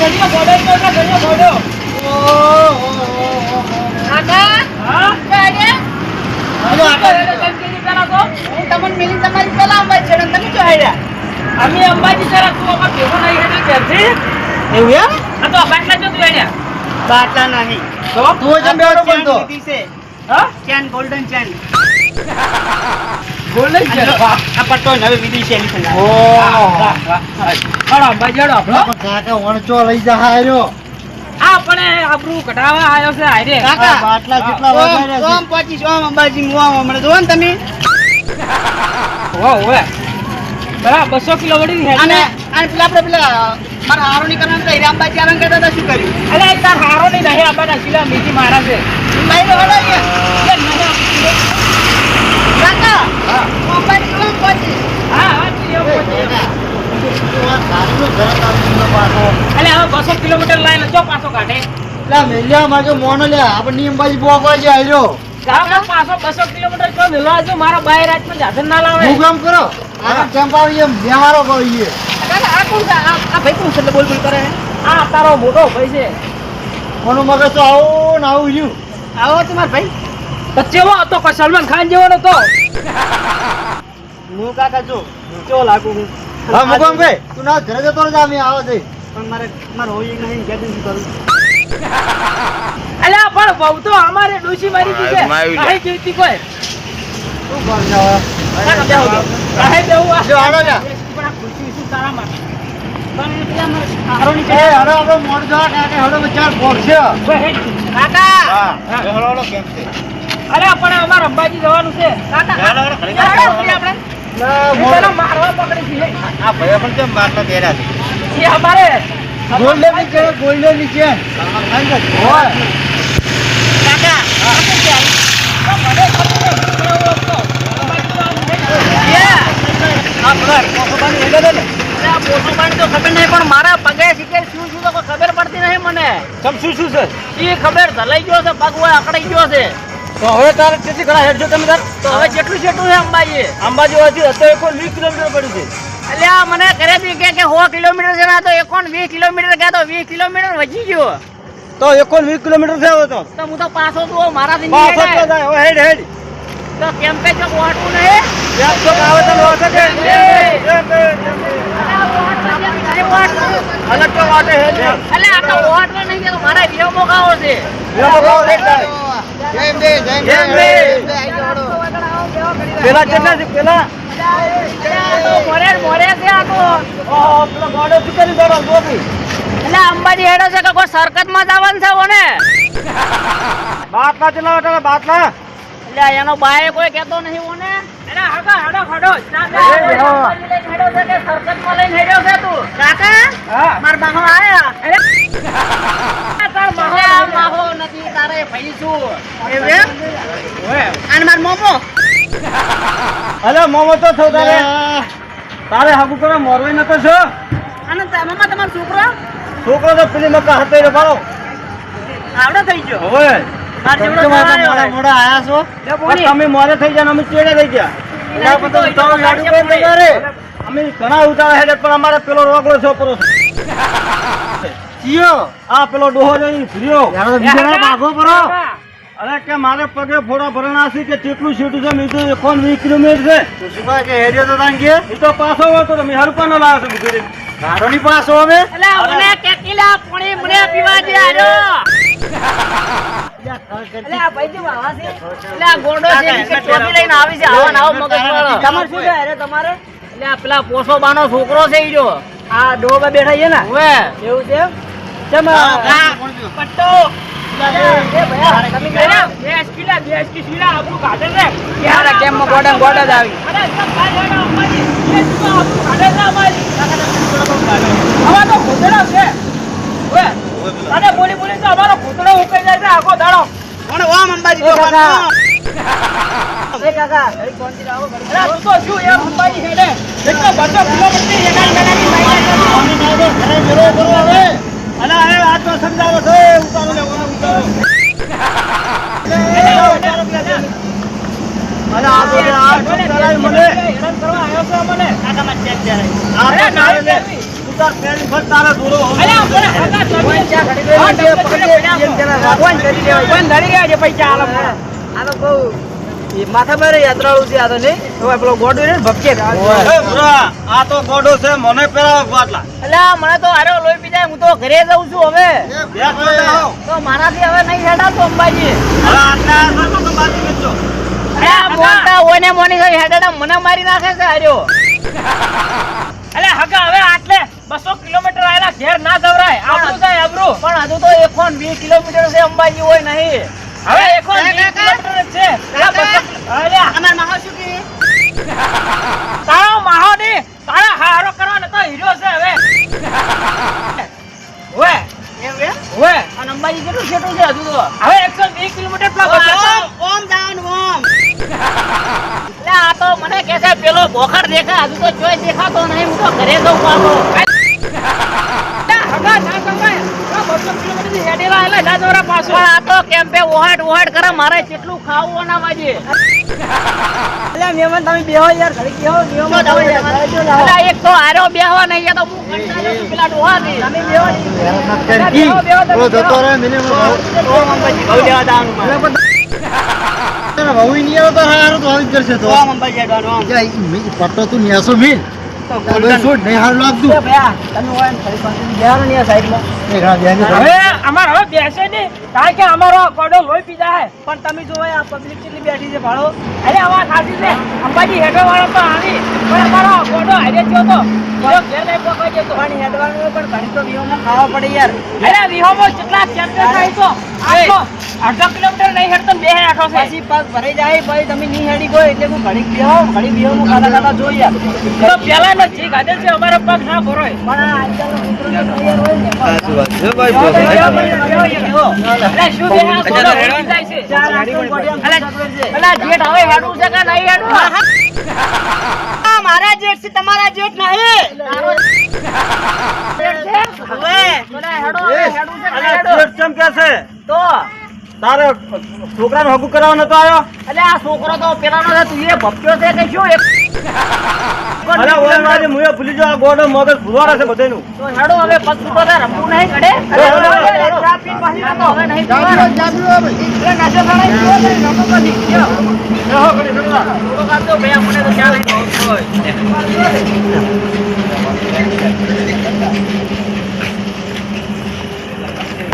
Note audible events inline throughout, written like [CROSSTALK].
ગળિયો ગોળો તો એટલે ગળિયો ગોળો. કાકા હા? કાકા હાલો, આપણે કીધી પેલા તો? હું તમને મિલી તમારી પેલા અંબાજી છે તમે જો હેડ્યા અમે અંબાજી જરા તું અમાર ભેગો નહીં હેડે ઘેરથી? એવું એમ આ તો બાટલા જો તું હેડ્યા. બાટલા નહીં તો? તું જેમ બેઠો બનતો હા? ચેન ગોલ્ડન ચેન [LAUGHS] ગોલ્ડન છે. આ પટ્ટો નવી વિદેશી એની છે વાહ, વાહ, વાહ. હેડો આપણો. કાકા વણચો લઈ જા હાર્યો આ પણ આબરૂ કઢાવા આવ્યો છે હારે કાકા બાટલા કેટલા વગાડ્યા છે? ઓમ પચીસ ઓમ અંબાજી મુવા હમણાં જોવો ને તમે વાહ હોવે. બરાબર, બસો કિલો વળી હેડી અને ને. અને પેલા આપણે પેલા મારા હારો ની કરવાનું તો હીરા અંબાજી આરામ કરતા હતા શું કર્યું અરે તાર હારો નહીં નહીં આપણા શીલા મીઠી મારા છે. નહીં 200 કિલોમીટર લાઈન જો પાછો કાઢે. લા મેલ્યા માગે મોનો લ્યા આપણે અંબાજી બોકવા છે આવ્યો ગામમાં પાછો બસો કિલોમીટર આવજો, મારા બાય રાતમાં જાધર ના લાવે. હું કામ કરો આ ચંપાવી એમ બેહારો કહીએ કાકા આ કોણ છે? આ ભાઈ કોણ છે બોલ બોલ કરે છે? આ તારો મોટો ભાઈ છે કોનું મગજ તો આવું ને આવું રહ્યું આવો તમારા ભાઈ ચેવો હતો કોઈ સલમાન ખાન જેવો નતો. હું કાકા જો કેવો લાગુ હું? હા મુકામ ભાઈ તું ના ઘરે જતો રહે અમે આવો છે પણ મારે મારે હોય નહીં કે દિન કરું? અલ્યા પણ બહુ તો અમારે ડોશી મારી દીધી. છે કાંઈ? જીવતી કોઈ તું કરશે જાવ કાકા બેહો બેહો. કાંઈ આ. જો હાલો લ્યા. પણ ખુશી શું તારા માટે? મોડ જવા કાકે હડો ચાર પોક છે. કાકા! હડો હડો કેમ છે? અરે પણ અમારે અંબાજી જવાનું છે. મારવા પકડી છે. આ ભાઈ પણ કેમ બાટલા પહેર્યા છે? એ અમારે ગોલ્ડનની છે ગોલ્ડનની છે હોય કાકા મને ખબર નહીં. કેવો હતો? અંબાજી જવાનું છે. આ ખબર પોસોબાની હેડે દે ને. અરે આ પોસોબાની તો ખબર નહીં પણ મારા પગે શીખે શું શું તો ખબર પડતી નહીં મને. શું શું છે? એ ખબર ધલાઈ ગયો છે પગ હોય અકડાઈ ગયો છે. તો હવે તારે કેટલી ઘણા હેડજો તમે તાર? તો હવે જેટલું જેટલું છે અંબાજી અંબાજી હોવાથી અત્યારે કોઈ વીસ કિલોમીટર પડ્યું છે. એટલે આ મને કરે બી કે કે સો કિલોમીટર છે ને તો એકોણ વીસ કિલોમીટર ગયા તો વીસ કિલોમીટર વધી ગયો. તો એકોણ વીસ કિલોમીટર થયો તો? તો હું તો પાછો તો મારાથી દિન પાછો તો. હેડ હેડ. તો કેમ કે ચોક વાટવું નહીં? આવે તો વાટે અલગ તો વાટે હે એટલે આ તો વાટવા નહીં તો મારે વિયો મોગાવો છે જય બે જય બે. પેલા કેટલા છે પેલા મોરે મોરે છે અંબાજી હેડો છે કે કોઈ સરકતમાં જવાનું છે ઓને બાટલા ચલાવો તમે બાટલા એનો બાય કોઈ કહેતો નહીં ઓને એના હડો હડો હડો. હેડો છે કે સરકતમાં લઈને હેડ્યો છે તું? કાકા હા. માર બાહો આયા. તાર અરે મોમો? તો તારે. તારે હાગુ કરો મોરવાઈ નતો છો? અને તમામાં તમારો છોકરો? છોકરો તો પેલી મકા હતો એ બાળો આવડો થઈ ગયો. હવે માર જેવડો મોડા આયા છો? તમે મોરે થઈ ગયા અમે ચેડે થઈ ગયા? લાડુ તમારે? અમે ઘણા ઉતાવળ હેડે પણ અમારે પેલો રોકડો છોકરો ચિયો આ પેલો ડોહો નહીં ફર્યો. યાર, બીજા ભાગો પરો. અરે કે મારે પગે ફોડા ભરણા છે કે કેટલું સીટું છે મીઠું તો એકોણ વીસ કિલોમીટર છે? શું કે હેડ્યો તો તાન કે એ તો પાછો હતો તો મેં હરપાનો લાવ્યો છે બીજું પાછો અમે? અલા મને કેકીલા પાણી મને પીવા દે આજો અલે આ ભાઈ જે વાવા છે અલે આ ગોડો છે કે ચોથી લઈને આવી છે આવા નાવ મગજ વાળો તમાર શું છે અરે તમારે? અલે આ પેલા પોસો બાનો છોકરો છે જો. આ ડોહા બેઠા છે ને? ઓવે. એવું છે કેમ ગોડા ગોડા જ આવી? તો આપણું છે આવા અને બોલી બોલી તો અમારો ખોતરો ઉકેઈ જાય છે આખો દાડો. કોણ ઓમ અંબાજી જો [LAUGHS] એ કાકા. અરે તું તો શું એમ અંબાજી હેડે? એટલો બધો કિલોમીટર એના એનાની માઈના અલા એ આ તો સમજાવો છો. ઉતારો લે ઉતારો. અરે આ તો આ તો કરાય મને? હેરાન કરવા આવ્યો છો મને. કાકા માં ચેક આ અરે ના લે. તું તાર પેલી ફટ તારે દોરો હવે. મને ઘરે છું હવે. તો મારાથી હવે નહીં હેડાતું અંબાજી હવે આટલા આટલા તો બાજી મેચો. ઓને મોની હેડાડા મને મારી નાખે છે હાર્યો અલે હવે આટલે 200 કિલોમીટર આયેલા ઘેર ના જવરાય આબરૂ જાય આબરૂ. પણ હજુ તો 120 કિલોમીટર છે અંબાજી હોય નહીં. હવે 120 કિલોમીટર છે. અલ્યા, 200 અલ્યા, અમાર માહો શું કે તારો માહો નહીં. તારા હારો કરવાનો તો હીરો છે હવે. ઓય. એમ? અને અંબાજી કેટલું છેટું છે હજુ તો? હવે 120 કિલોમીટર પ્લસ ઓમ જવાનું ઓમ એટલે આ તો મને કે છે પેલો બોખર દેખા હજુ તો જોઈ દેખાતો નહીં. હું તો ઘરે જઉં પાછો. હગા ના કમાય આ 200 કિલોમીટરથી હેડેલા એટલે ના દોરા પાછો પણ આ તો કેમ્પે ઓહાડ ઓહાડ કરે મારે કેટલું ખાવું ના વાજે અલ્યા મહેમાન તમે બેહો યાર ઘડી બેહો નિયમો અલા, એક તો આરો બેહવા નહીં તો હું કંટાળ્યો છું પેલા ડોહાથી. તમે બેહો ને. બેહો, બેહો, તમે બેહો. ઓમ અંબાજી ઘઉં લેવા જવાનું મારે. ઓમ અંબાજી હેડવાનું ઓમ. તો golden. એ ભયા, તમે હોય ને ઘડી પાસે બેહો ને યાર સાઈડમાં. હવે અમાર હવે બેસે નહીં. કારણ કે અમારો કોડો લોહી પી જાય. પણ તમે જોવો આ પબ્લિક કેટલી બેઠી છે ભાડો. અરે આવા ખાસી છે. અંબાજી હેડો વાળો તો આવી. પણ અમારો કોડો હારે થયો તો. બીજો ઘેર નહીં પકવાઈ જતો પાણી હેડવાનું પણ ઘડી તો વિહોમાં ખાવા પડે યાર. અરે વિહોમાં કેટલા ચેપ્ટર થાય તો? આટલો અડધો કિલોમીટર નહીં હેડતો બે આઠો છે. પછી પગ ભરાઈ જાય પછી તમે નહીં હેડી ગયો એટલે હું ઘડીક બેહો ઘડી વિહોમાં ખાતા ખાતા જોઈ યાર. તો પેલા નો જી છે અમારો પગ ના ભરોય. પણ આ આજકાલનો છોકરો તો તૈયાર હોય જાય છે મારા જેઠ છે તમારા જેઠ નહીં તો તારે છોકરાનો હગુ કરાવવા નતો આવ્યો? એટલે આ છોકરો તો પેલાનો તું એ ભપક્યો છે કે શું? [LAUGHS] અરે ઓય મારી મુએ ભૂલી જો આ ગોડો મગજ ભૂલવાડા છે બધાયનું. તો હેડો હવે પગ તૂટો છે રમવું નહીં ઘડે અરે, અરે, અરે, અરે, અરે. ચા પીને પાછી જતો. હવે નહીં પીવાનું. એટલે ગયો છે, ઘડી,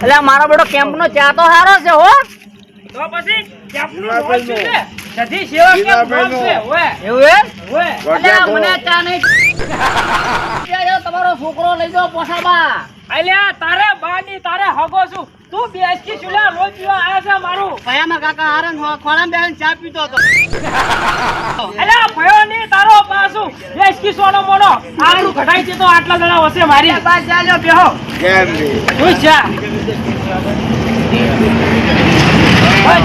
તો મારો બેટો કેમ્પ નો ચા તો સારો છે હો. તો પછી કેમ્પનું. છે? સધી સેવા નામ છે ઓય. એવું ઓય. અલ્યા મને ચા નહીં. તમારો છોકરો લઈ જાવ પોસાબા. અલ્યા તારે બાની તારે હગો છું. તું બેસકી ચૂલા રોજ પીવા આયા છે મારું. ભયામાં કાકા હારણ ખોળામાં બેસીને ચા પીતો હતો. અલ્યા ભયો ની તારો પાસુ બેસકી સોનો મોનો. આટલું ઘટાઈ છે તો આટલા જણા હશે મારી. બસ જાજો બેહો. તું જા. હોય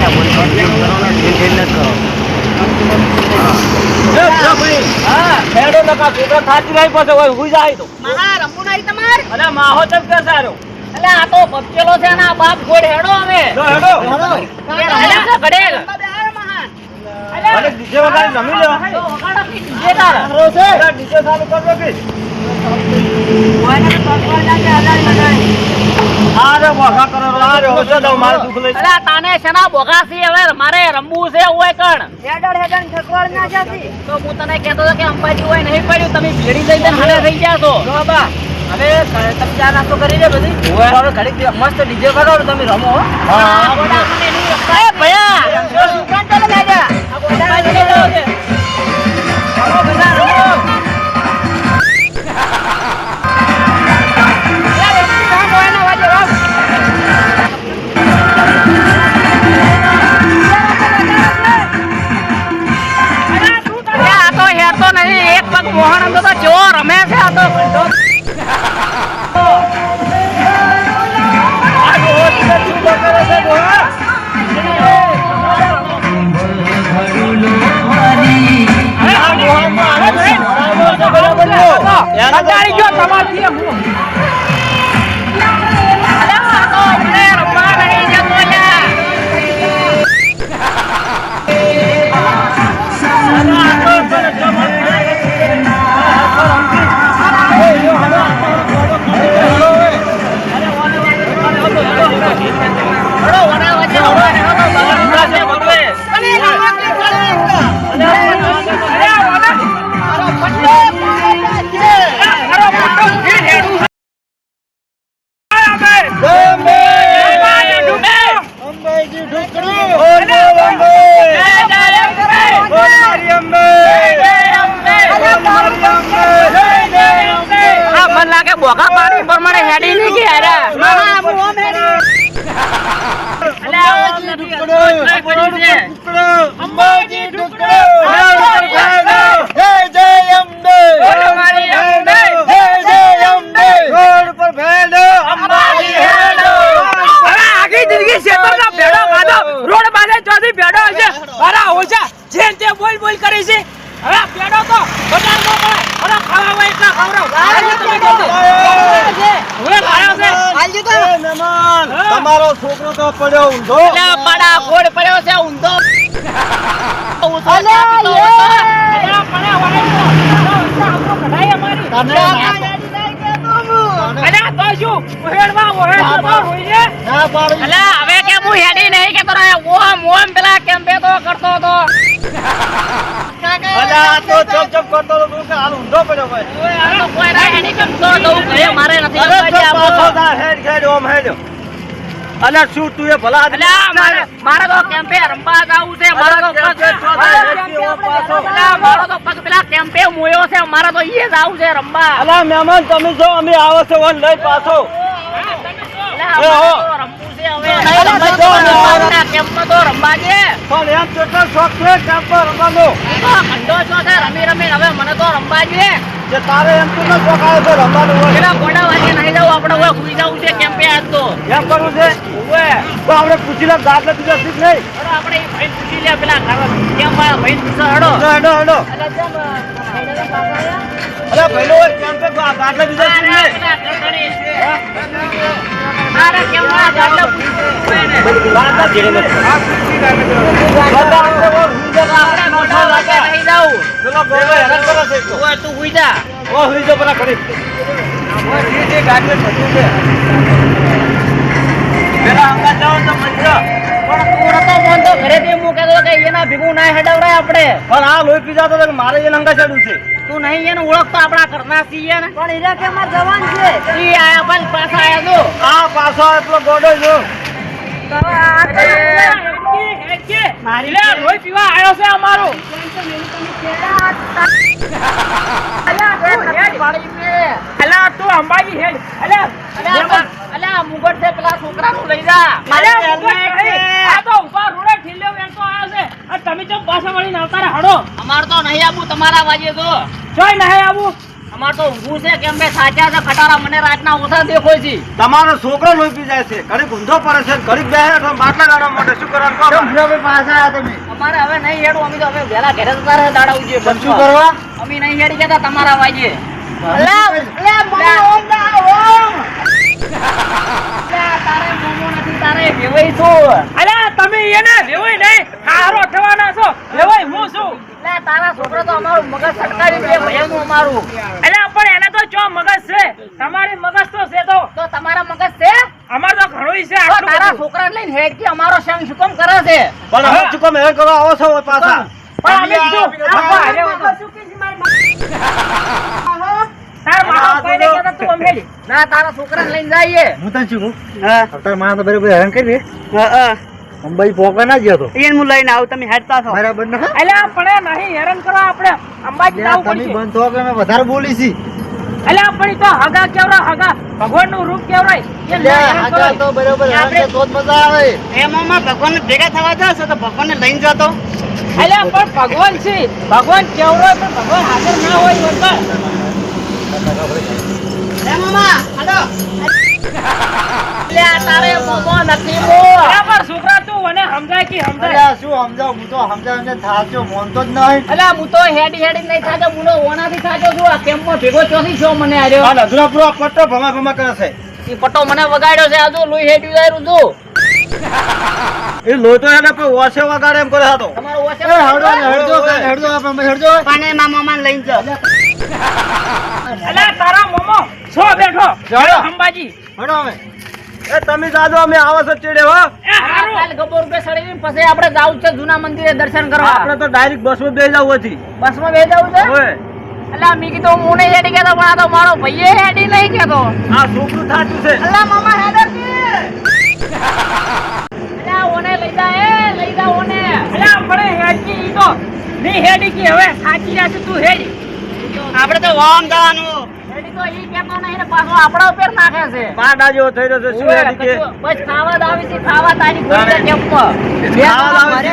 ને આ બાપ ગોળ હેડો અમે હેડો. કે રમ્યા છે ઘડેલ અલે અરે ડીજે વગાડી રમી લો તો વગાડો કે ડીજે તાર. સારો છે. અરે ડીજે ચાલુ કરજો કે. આરે વાઘા કરો આરે હોશે દો મારે દુખ લઈ અલે તાને શેના બોગાસી હવે? મારે રમવું છે ઓય કણ. હેડર હેડર ઠકવાડ ના જાતી. તો હું તને કહેતો હતો કે અંબાજી હોય નહીં પડ્યું તમે ભેડી જઈને હાલે થઈ ગયા છો. જો હવે તમે ચા નાસ્તો કરી દે બધી. મસ્ત ડીજે કરો તમે રમો હો. કંટાળી ગયો તમારથી હું. તમારો છોકરો તો પડ્યો ઊંધો પડા ગોળ પડ્યો છે ઊંધો હવે કેમ હું હેડી નહીં કે ઓમ ઓમ પેલા બે તો કરતો હતો અલ્યા શું તું એ ભલા મારે તો કેમ્પે રમવા જવું છે મારે તો કેમ્પે મારો તો પગ પેલા મોયો છે મારે તો ઈએ જવું છે રમવા અલા મહેમાન તમે જો. અમે આવો છો લઈ પાછો એમ કેમ તો તારે એમ કેટલો શોખ આવ્યો છે રમવાનો ગોડા વાગે નહીં જવું આપણે હવે જવું છે કેમ્પે આજ તો. એમ કરવું છે? તો આપણે પૂછી લે ગાત નથી જતી નહીં. આપણે ભાઈ પૂછી લે પેલા કેમ ભાઈ પૂછો હેડો. હેડો હેડો. કેમ અરે કેમ આ ગાડલા પૂછ્યું એને? ગાત નથી જતી. આ પૂછી લે આપણે. બધા આપણે ઓર હુઈ જા. આપણે મોટા વાગે નહીં જાવું. પેલો ગોળો હેરાન કરે છે એક તો. ઓય તું હુઈ જા. ઓ હુઈ જા પેલા ઘડી. ઓય જે જે ગાડીએ થતું છે. પેલા હંગાત જાઓ તો મજા. પણ તું નતો માનતો ઘરેથી હું કે એના ભેગું ના હેડાવડાય આપણે. પણ આ લોહી પીધા તો મારે એ લંગા ચડ્યું છે તું નહીં એને ઓળખતો આપણા ઘરના છીએ ને. ઈ આયા પણ પાછા આયા તો. આ પાછો એટલો ગોડો જો મારી લે રોય પીવા આવ્યો છે અમારો. અલા તું અંબાજી હેડ. અલા અલા અલા મુગટ છે પેલા છોકરાનું લઈ જા. અલા મુગટ આ તો ઊભા રોડે આવ્યો છે. તમે ચમ પાછા વળીને આવતા રહે હડો. અમાર તો નહીં આવું તમારા વાજે તો. જોઈ નહીં આવું. અમાર તો ઊંઘું છે કેમ કે સાચા છે ખટારા મને રાતના ઓછા દેખોય છે તમારો છોકરો લોપી જાય છે ઘડી ઊંધો પડે છે ઘડીક બે બાટલા ગાડવા માટે શું કરવાનું કેમ પાછા આવ્યા તમે? અમારે હવે નહીં હેડું અમે તો હવે વહેલા ઘરે જતા રહે દાડા ઉજે પણ શું કરવા? અમે નહીં હેડી જતા તમારા વાજે અલા તમે એને વેવાય નહીં ખારો થવાના છો. વેવાય હું છું? લે તારા છોકરો તો અમારું મગજ સટકાવી દે ભયાનું અમારું. અલા પણ એને તો જો મગજ છે? તમારી મગજ તો છે તો. તો તમારા મગજ છે? અમાર તો ઘણું છે આટલું તારા છોકરા લઈને હેડ કે અમારો સંગ શું કેમ કરે છે. પણ હવે ચૂકો મેં કરવા આવો છો પાછા. પણ અમે શું આપો હારે વાંધો. તારા માણસ કોઈને કહેતા તું આમ હેડી. ના તારા છોકરાને લઈને જઈએ. હું તને શું હા. અત્યારે મારા તો બરાબર હેરાન કરી હા અંબાઈ પોકા ના ગયો તો. એને હું લઈને આવું તમે હેડતા છો બરાબર ને? અલ્યા પણ નહીં હેરાન કરવા આપણે અંબાજી લ્યા, જવું તમે બંધ થો કે અમે વધારે બોલી છી. અલ્યા પણ તો હગા કેવરા હગા ભગવાનનું રૂપ કેવરાય? એ. તો બરાબર આપણે- તો મજા આવે. એમાં ભગવાન ભેગા થવા જશો તો ભગવાનને લઈને જતો. અલ્યા પણ ભગવાન છે. ભગવાન કેવરો પણ ભગવાન હાજર ના હોય વગર અલ્યા તારે મોમો નથી મો. અલ્યા પણ છોકરા તું મને સમજાય કે સમજાય? અલ્યા, શું સમજાવ? હું તો સમજાવ એમને થાચ્યો મોનતો જ નહીં. અલ્યા હું તો હેડી હેડી નહીં થાતો હું તો ઓનાથી થાતો છું. આ કેમ્પમાં ભેગો ચોથી છો મને આર્યો? આ નધરા પૂરો પટ્ટો ભમા ભમા કરે છે. ઈ પટ્ટો મને વગાડ્યો છે આજુ લોહી હેડી આવ્યું તું એ લોટો એને ઓછે વગાડે એમ કરે હતો. તમારો એ હેડો ને, હેડજો હેડજો આપણે હેડજો. પાને મામા લઈને જાઓ [LAUGHS] અલ્યા તારા મોમો છો બેઠો. ચાલો. અંબાજી. હેડો હવે. એ તમે જાજો અમે આવો છો ચડે હો. કાલ ગબ્બર રૂપિયા સળીને પછી આપણે જાવું છે જૂના મંદિરે દર્શન કરવા. આપણે તો ડાયરેક્ટ બસમાં બે જવું હતી બસમાં બે જાવું છે? ઓય અલ્યા મી કીધું હું નહીં હેડી કેતો પણ આ તો મારો ભાઈએ હેડી નહીં કેતો આ છોકરું થાતું છે. અલ્યા મામા હેડર અલ્યા ઓને લઈ જા એ લઈ જા ઓને. અલા આપણે હેડી ઈ તો. નહીં હેડી કે હવે સાચી રાખ તું હેડી. આપણે તો વામ જવાનું તો ઈ કેતો નહીં ને પાછો આપણા ઉપર નાખે છે. પાડા જેવો થઈ રહ્યો છે શું હેડી કે? બસ ખાવા છે તારી છે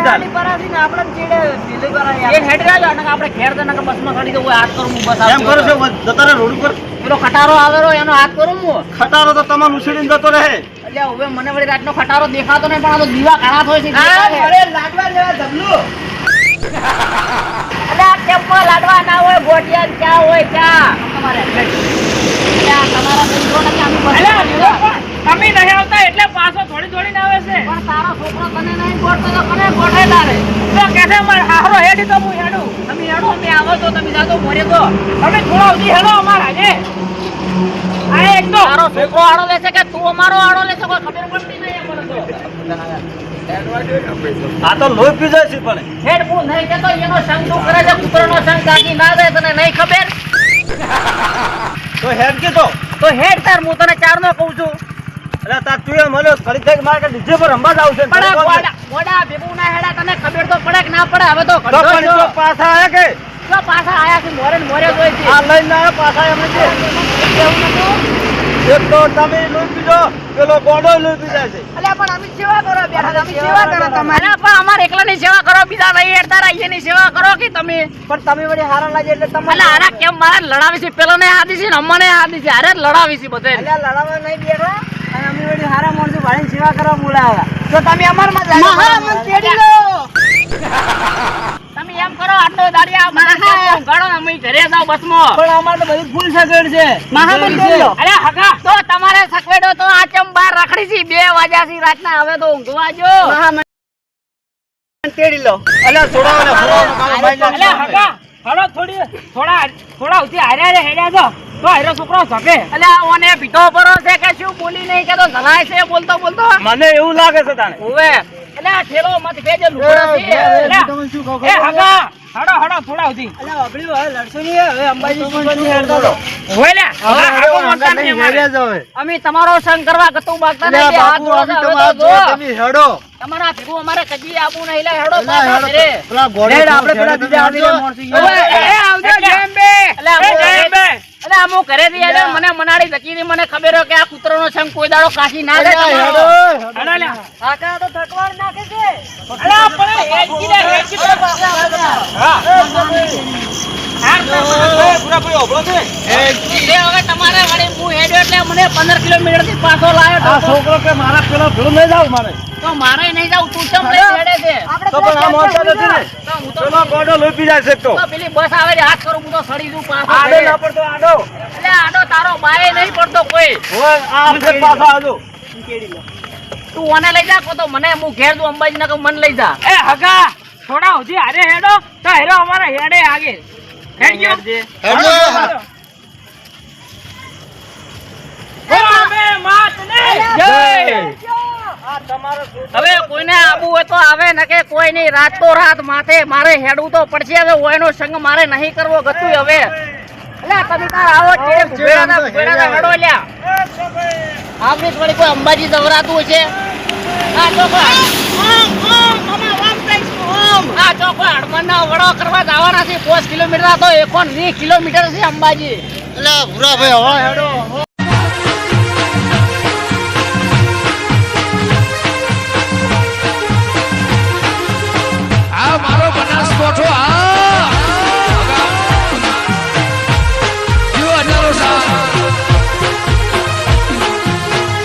તાર. ને આપણે ચીડે ઢીલી કરાય યાર. હેડ રહ્યો અને આપણે ઘેર જઈને કે બસમાં ચડી તો હાથ કરું હું બસ એમ કરો છો? જતા રોડ ઉપર. પેલો ખટારો આવેલો એનો હાથ કરું હું. ખટારો તો તમારે ઉછળીને જતો રહે. એટલે હવે મને વળી રાતનો ખટારો દેખાતો નહીં પણ આ તો દીવા ઘણા થાય છે ગોટિયા ને ચા હોય ચા. તમારે અલ્યા, ક્યાં મિત્રો ક્યાં તમે નહીં આવતા એટલે પાછો થોડી થોડી આવે છે. પણ તારો છોકરો તને નહીં ગોઠતો તો કોને ગોઠે તારે. તો કે છે હારો હેડી તો હું હેડું. તમે હેડો અમે આવો તો તમે જાતો મોરે તો. તમે થોડા સુધી હેડો અમારા જે આ એક તો તારો છોકરો આડો લેશે કે તું અમારો આડો લેશે કોઈ ખબર પડતી નહીં મને તો. આ તો લોહી પી જાય છે પણ. હેડ હું નહીં કેતો એનો સંગ તું કરે છે કૂતરાનો સંગ કાકી ના દે તને નહીં ખબર? તો હેડ કીધો. તો હેડ તાર હું તને ચાર નો કહું છું? અરે તાર તું એમ હલો ખરી થઈ મારે ડીજે પર રમવા જ આવશે. પણ ગોડા ભેગું ના હેડા તને ખબર તો પડે કે ના પડે? હવે તો તો પાછા આયા કે? તો પાછા આયા છે મોરે મોરે જોઈ છે. આ લઈને પાછા એમ છે. નતું? એક તો તમે લોહી પીજો પેલો ગોડો લોહી પી છે. અલ્યા પણ અમે સેવા કરો બેઠા અમે સેવા કરો તમારે પણ અમારે એકલાની સેવા કરો બીજા નહીં હેડતા રહ્યા સેવા કરો કે તમે? પણ તમે વળી હારા લાગે એટલે તમે અલ્યા આના કેમ મારે લડાવી છે? પેલો ને આદી છે ને અમને આદી છે? અરે લડાવી છે બધે અલ્યા લડાવવા નહીં બેઠા. અને અમે વળી હારા માણસો ભાઈને સેવા કરવા બોલાવ્યા તો તમે અમારમાં જ લાગો. મહા તેડી લો તમે એમ કરો આટલો દાડિયા બધા ઉઘાડો અમે ઘરે જાવ બસમાં. પણ અમારે બધું ફૂલ સગવડ છે. મહામંત્રી તેડી અરે હકા તો તમારે સકવેડો તો આ ચમ બાર રખડી છે? બે વાગ્યા થી રાતના હવે તો ઊંઘવા જો. તેડી લો. અલ્યા છોડાવો ને છોડાવો અલે હકા હળો થોડી થોડા થોડા ઉથી હાર્યા રે હેડ્યા તો તો હારો છોકરો ઝપે અલ્યા ઓને પીઠો પરો છે કે શું? બોલી નહીં કે તો જલાય છે બોલતો બોલતો. મને એવું લાગે છે તાને ઓવે અલ્યા ઠેલો મત કેજે લુગડો છે. તમને શું કહું એ હગા હડો હડો થોડા સુધી. અલ્યા વાપર્યું હવે લડશો નહીં હવે અંબાજી સુપરથી હેડતા રહો. હોય લે હવે હાકો મોટા નહીં અમારે. અમે તમારો સંગ કરવા ગતો માગતા નહીં બે હાથ જોડો છો, તમે તો તમારા ભેગું અમારે કદી આબુ નહીં. લે હેડો પાછા પેલા ગોડે આપણે પેલા બીજા આવીને મોરસી એ આવજો જેમ બે. એ જેમ ઘરે- જયંબે. આમ હું ઘરેથી આવ્યો મને મનાડી ધકી હતી, મને ખબર હોય કે આ કૂતરાનો સંગ કોઈ દાડો કાશી ના લે કાકા તો થકવાડ નાખે છે. અરે આપણે હેડકી લે હેડકી હા. તો મને પૂરા પૂરી ઓભળો છે. એ હવે તમારે વળી હું હેડ્યો એટલે મને 15 કિલોમીટરથી પાછો લાયો આ તો. છોકરો કે મારા પેલો ભેળું નહીં જાવ મારે. તો મારે નહીં જાવ તું ચમ લઈને હેડે છે? તો પણ આ મોટા નથી ને? તો હું તો પેલો ગોડો લોહી જાય છે તો. તો પેલી બસ આવે છે, હાથ કરું હું તો સડી જઉં પાછો. આડો ના પડતો આડો. એટલે આડો તારો બાએ નહીં પડતો કોઈ. હોય આ વખત પાછો આવજો તું મને લઈ જા કો તો મને હું ઘેર દઉં અંબાજી ના મને લઈ જા. એ હગા થોડા હજી હારે હેડો તો હેરો અમારા હેડે આગે. માતને જય. આ તમારો હવે કોઈને આબુ હોય તો આવે ને કે કોઈ નહીં રાત તો રાત માથે મારે હેડવું તો પડશે હવે ઓયનો સંગ મારે નહીં કરવો ગતું હવે. અલ્યા તમે તાર આવો હેડો લ્યા. આપણી થોડી કોઈ અંબાજી દવરાતું છે આ તો કોઈ આ તો કોઈ હડમનના વડો કરવા જવાના છે. પોસ કિલોમીટર તો એકોણ વીસ કિલોમીટર છે અંબાજી. એટલે ભૂરા ભાઈ હવે હેડો.